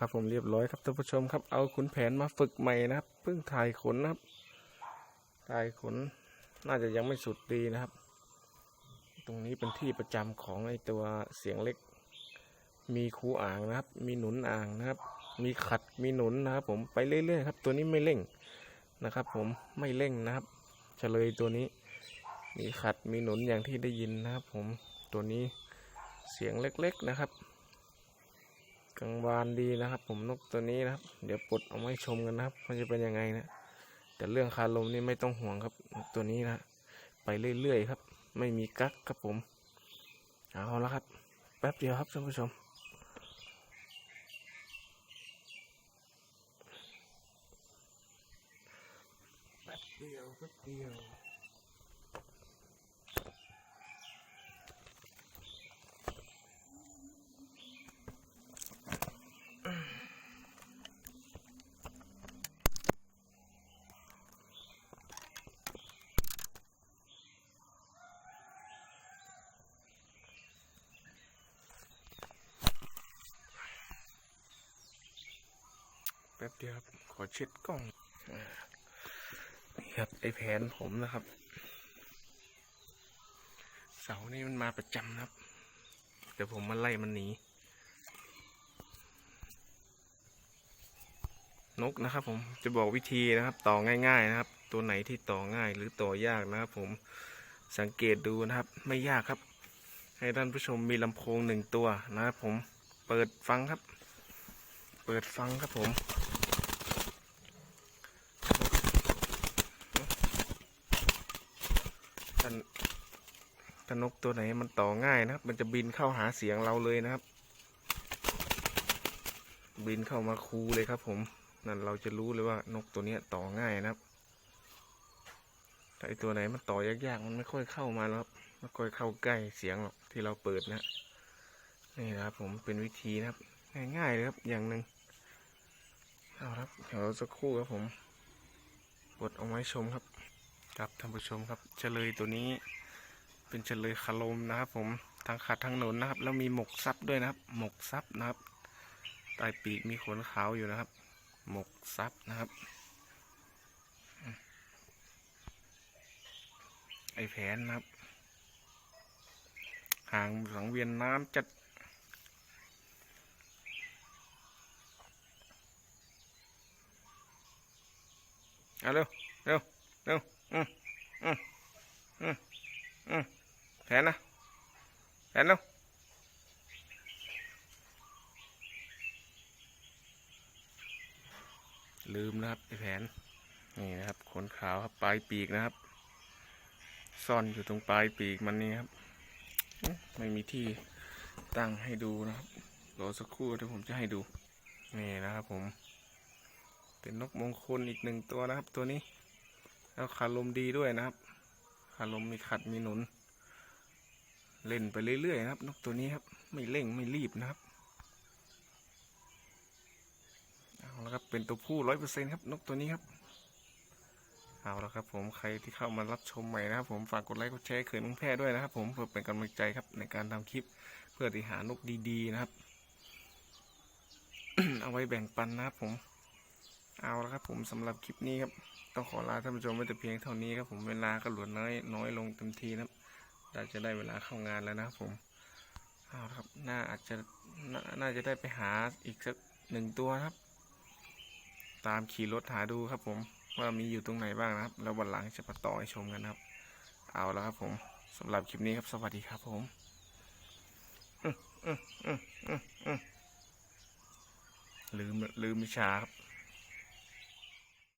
ครับผมเรียบร้อยครับท่านผู้ชมครับ เอาขุนแผนมาฝึกใหม่นะครับเพิ่งถ่ายขนนะครับ ถ่ายขนน่าจะยังไม่สุดดีนะครับ ตรงนี้เป็นที่ประจำของไอตัวเสียงเล็ก มีคูอ่างนะครับ มีหนุนอ่างนะครับ มีขัดมีหนุนนะครับ ผมไปเรื่อยๆครับ ตัวนี้ไม่เร่งนะครับ ผมไม่เร่งนะครับเฉลยตัวนี้ มีขัดมีหนุนอย่างที่ได้ยินนะครับ ผมตัวนี้เสียงเล็ก ๆนะครับ กังวานดีนะครับ ผมนกตัวนี้นะครับ เดี๋ยวปลดเอามาให้ชมกันนะครับมันจะเป็นยังไงนะแต่เรื่องคาลมนี่ไม่ต้องห่วงครับนกตัวนี้นะไปเรื่อยๆครับ ไม่มีกั๊กครับผมเอาละครับ แป๊บเดียวครับท่านผู้ชมแป๊บเดียวแป๊บเดียว ป๊บเดียวครับ ขอเช็ดกล้องนี่ครับไอแผนผมนะครับ เสานี่มันมาประจำครับ เดี๋ยวผมมาไล่มันหนีนกนะครับ ผมจะบอกวิธีนะครับ ต่อง่าย ๆ นะครับ ตัวไหนที่ต่อง่ายหรือต่อยากนะครับ ผมสังเกตดูนะครับ ไม่ยากครับ ให้ท่านผู้ชมมีลำโพงหนึ่งตัวนะครับ ผมเปิดฟังครับ เปิดฟังครับผม ถ้านกตัวไหนมันต่อง่ายนะครับ มันจะบินเข้าหาเสียงเราเลยนะครับ บินเข้ามาคูเลยครับ ผมนั่นเราจะรู้เลยว่านกตัวนี้ต่อง่ายนะครับถ้าไอตัวไหนมันต่อยากๆมันไม่ค่อยเข้ามาแล้วครับไม่ค่อยเข้าใกล้เสียงหรอกที่เราเปิดนะนี่นะครับ ผมเป็นวิธีนะครับ ง่ายๆเลยครับ อย่างหนึ่งเอาครับเดี๋ยวสักครู่ครับผมกดเอาไว้ชมครับ ครับท่านผู้ชมครับเฉลยตัวนี้ เป็นเฉลยคาลมนะครับผมทางขาดทางหนุนนะครับ แล้วมีหมกซับด้วยนะครับ หมกซับนะครับใต้ปีกมีขนขาวอยู่นะครับ หมกซับนะครับไอแผนนะครับหางสังเวียนน้ำจัดเอาเร็ว เร็ว เร็ว อืมอืมอืมอืม แผนนะแผนเร็วลืมนะครับไอแผนนี่นะครับขนขาวครับปลายปีกนะครับ ซ่อนอยู่ตรงปลายปีกมันนี่ครับ ไม่มีที่ตั้งให้ดูนะครับรอสักครู่เดี๋ยวผมจะให้ดู นี่นะครับผม เป็นนกมงคลอีกหนึ่งตัวนะครับ ตัวนี้ แล้วคาลมดีด้วยนะครับคาลมมีขัดมีหนุน เล่นไปเรื่อยๆนะครับ นกตัวนี้ครับ ไม่เร่งไม่รีบนะครับเอาละครับเป็นตัวผู้ร้อยเปอร์เซ็นครับ นกตัวนี้ครับเอาละครับ ผมใครที่เข้ามารับชมใหม่นะครับ ผมฝากกดไลค์กดแชร์เขินมึงแพร่ด้วยนะครับ ผมเพื่อเป็นกำลังใจครับ ในการทำคลิปเพื่อที่หานกดีๆนะครับ เอาไว้แบ่งปันนะครับ ผม เอาละครับ ผมสำหรับคลิปนี้ครับ ต้องขอลาท่านผู้ชมไว้แต่เพียงเท่านี้ครับ ผมเวลาก็หลือน้อยน้อยลงเต็มทีนะครับ เราจะได้เวลาเข้างานแล้วนะครับผมเอาครับน่าอาจจะนน่าจะได้ไปหาอีกสักหนึ่งตัวครับ ตามขี่รถหาดูครับ ผมว่ามีอยู่ตรงไหนบ้างนะครับ แล้ววันหลังจะมาต่อให้ชมกันครับ เอาและครับผมสำหรับคลิปนี้ครับสวัสดีครับผมอื้ออื้ออื้ออื้ออื้อลืมลืมวิชาครับ